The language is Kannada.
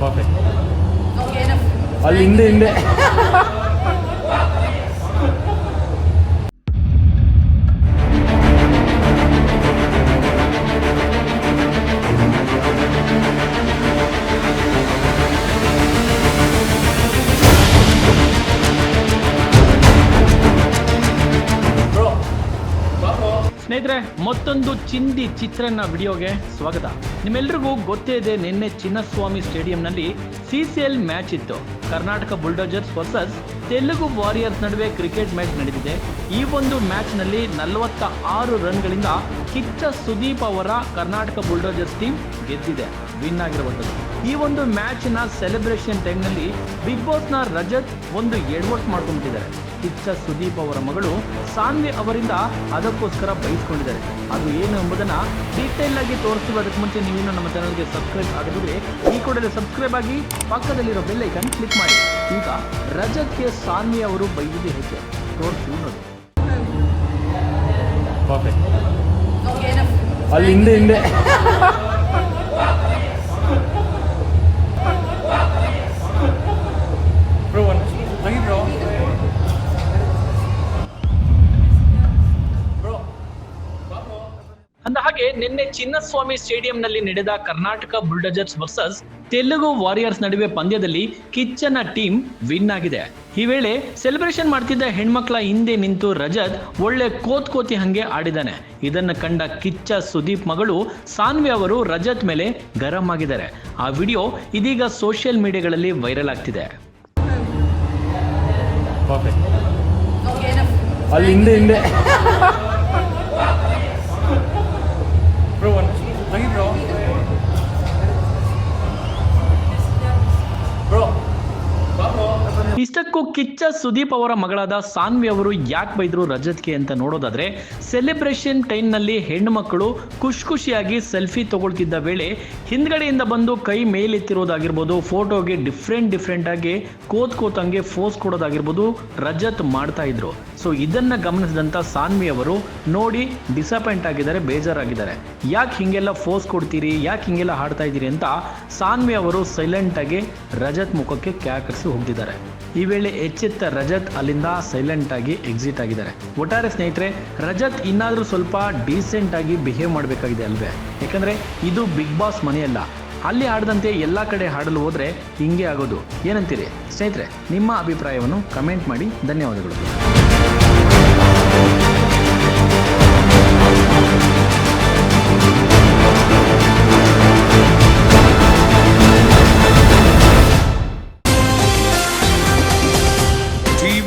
ಪರ್ಫೆಕ್ಟ್ ಅಲ್ಲಿ ಹಿಂದೆ ಹಿಂದೆ. ಸ್ನೇಹಿತರೆ, ಮತ್ತೊಂದು ಚಿಂದಿ ಚಿತ್ರನ ವಿಡಿಯೋಗೆ ಸ್ವಾಗತ. ನಿಮ್ಮೆಲ್ರಿಗೂ ಗೊತ್ತೇ ಇದೆ, ನಿನ್ನೆ ಚಿನ್ನಸ್ವಾಮಿ ಸ್ಟೇಡಿಯಂನಲ್ಲಿ ಸಿ ಸಿ ಮ್ಯಾಚ್ ಇತ್ತು. Karnataka bulldozers versus Telugu warriors ನಡುವೆ ಕ್ರಿಕೆಟ್ ಮ್ಯಾಚ್ ನಡೆದಿದೆ. ಈ ಒಂದು ಮ್ಯಾಚ್ನಲ್ಲಿ ನಲವತ್ತ ಆರು ರನ್ಗಳಿಂದ ಕಿಚ್ಚ ಸುದೀಪ್ ಅವರ ಕರ್ನಾಟಕ ಬುಲ್ಡೋಜರ್ಸ್ ಟೀಮ್ ಗೆದ್ದಿದೆ. ವಿನ್ ಆಗಿರುವಂಥದ್ದು. ಈ ಒಂದು ಮ್ಯಾಚ್ನ ಸೆಲೆಬ್ರೇಷನ್ ಟೈಮ್ನಲ್ಲಿ ಬಿಗ್ ಬಾಸ್ನ ರಜತ್ ಒಂದು ಎಡ್ವರ್ಟ್ ಮಾಡ್ಕೊಂಡಿದ್ದಾರೆ ಕಿಚ್ಚ ಸುದೀಪ್ ಅವರ ಮಗಳು ಸಾನ್ವಿ ಅವರಿಂದ ಅದಕ್ಕೋಸ್ಕರ ಬಯಸ್ಕೊಂಡಿದ್ದಾರೆ ಅದು ಏನು ಎಂಬುದನ್ನ ಡೀಟೇಲ್ ಆಗಿ ತೋರಿಸ್ತೀವಿ ಅದಕ್ಕೆ ಮುಂಚೆ ನೀವೇನು ನಮ್ಮ ಚಾನಲ್ಗೆ ಸಬ್ಸ್ಕ್ರೈಬ್ ಆಗದಿದ್ರೆ ಈ ಕೂಡಲೇ ಸಬ್ಸ್ಕ್ರೈಬ್ ಆಗಿ ಪಕ್ಕದಲ್ಲಿರೋ ಬೆಲ್ ಐಕನ್ ಕ್ಲಿಕ್ ಮಾಡಿ. ಈಗ ರಜತ್ಗೆ ಸಾನ್ವಿ ಅವರು ಬೈದಿದೆ ಹೇಗೆ? ತೋರಿಸ್ತೀವಿ ನೋಡಿ. ಪರ್ಫೆಕ್ಟ್ ಅಲ್ಲಿ ಹಿಂದೆ ಹಿಂದೆ. ಹಾಗೆ ನಿನ್ನೆ ಚಿನ್ನಸ್ವಾಮಿ ಸ್ಟೇಡಿಯಂನಲ್ಲಿ ನಡೆದ Karnataka bulldozers versus Telugu warriors ನಡುವೆ ಪಂದ್ಯದಲ್ಲಿ ಕಿಚ್ಚನ ಟೀಮ್ ವಿನ್ ಆಗಿದೆ. ಈ ವೇಳೆ ಸೆಲೆಬ್ರೇಷನ್ ಮಾಡ್ತಿದ್ದ ಹೆಣ್ಮಕ್ಳ ಹಿಂದೆ ನಿಂತು ರಜತ್ ಒಳ್ಳೆ ಕೋತ್ ಕೋತಿ ಹಂಗೆ ಆಡಿದಾನೆ ಇದನ್ನ ಕಂಡ ಕಿಚ್ಚ ಸುದೀಪ್ ಮಗಳು ಸಾನ್ವಿ ಅವರು ರಜತ್ ಮೇಲೆ ಗರಂ ಆಗಿದ್ದಾರೆ. ಆ ವಿಡಿಯೋ ಇದೀಗ ಸೋಷಿಯಲ್ ಮೀಡಿಯಾಗಳಲ್ಲಿ ವೈರಲ್ ಆಗ್ತಿದೆ. ಅಲ್ಲಿ ಹಿಂದೆ ಹಿಂದೆ. ಇಷ್ಟಕ್ಕೂ ಕಿಚ್ಚ ಸುದೀಪ್ ಅವರ ಮಗಳಾದ ಸಾನ್ವಿ ಅವರು ಯಾಕೆ ಬೈದ್ರು ರಜತ್ಗೆ ಅಂತ ನೋಡೋದಾದ್ರೆ ಸೆಲೆಬ್ರೇಷನ್ ಟೈಮ್ನಲ್ಲಿ ಹೆಣ್ಣು ಮಕ್ಕಳು ಖುಷಿ ಖುಷಿಯಾಗಿ ಸೆಲ್ಫಿ ತಗೊಳ್ತಿದ್ದ ವೇಳೆ ಹಿಂದ್ಗಡೆಯಿಂದ ಬಂದು ಕೈ ಮೇಲೆತ್ತಿರೋದಾಗಿರ್ಬೋದು ಫೋಟೋಗೆ ಡಿಫ್ರೆಂಟ್ ಡಿಫ್ರೆಂಟ್ ಆಗಿ ಕೋತ್ ಕೋತಂಗೆ ಫೋಸ್ ಕೊಡೋದಾಗಿರ್ಬೋದು ರಜತ್ ಮಾಡ್ತಾ ಇದ್ರು. ಸೊ ಇದನ್ನ ಗಮನಿಸಿದಂತ ಸಾನ್ವಿ ಅವರು ನೋಡಿ ಡಿಸಪಾಯಿಂಟ್ ಆಗಿದ್ದಾರೆ, ಬೇಜಾರಾಗಿದ್ದಾರೆ. ಯಾಕೆ ಹಿಂಗೆಲ್ಲ ಫೋಸ್ ಕೊಡ್ತೀರಿ, ಯಾಕೆ ಹಿಂಗೆಲ್ಲ ಹಾಡ್ತಾ ಇದ್ದೀರಿ ಅಂತ ಸಾನ್ವಿ ಅವರು ಸೈಲೆಂಟ್ ಆಗಿ ರಜತ್ ಮುಖಕ್ಕೆ ಕ್ಯಾಕರಿಸಿ ಹೋಗ್ತಿದ್ದಾರೆ. ಈ ವೇಳೆ ಎಚ್ಚೆತ್ತ ರಜತ್ ಅಲ್ಲಿಂದ ಸೈಲೆಂಟ್ ಆಗಿ ಎಕ್ಸಿಟ್ ಆಗಿದ್ದಾರೆ. ಒಟ್ಟಾರೆ ಸ್ನೇಹಿತರೆ, ರಜತ್ ಇನ್ನಾದರೂ ಸ್ವಲ್ಪ ಡೀಸೆಂಟ್ ಆಗಿ ಬಿಹೇವ್ ಮಾಡಬೇಕಾಗಿದೆ ಅಲ್ವೇ? ಯಾಕಂದ್ರೆ ಇದು ಬಿಗ್ ಬಾಸ್ ಮನೆಯಲ್ಲ. ಅಲ್ಲಿ ಆಡದಂತೆ ಎಲ್ಲ ಕಡೆ ಹಾಡಲು ಹೋದ್ರೆ ಹಿಂಗೆ ಆಗೋದು. ಏನಂತೀರಿ? ಸ್ನೇಹಿತರೆ, ನಿಮ್ಮ ಅಭಿಪ್ರಾಯವನ್ನು ಕಮೆಂಟ್ ಮಾಡಿ. ಧನ್ಯವಾದಗಳು.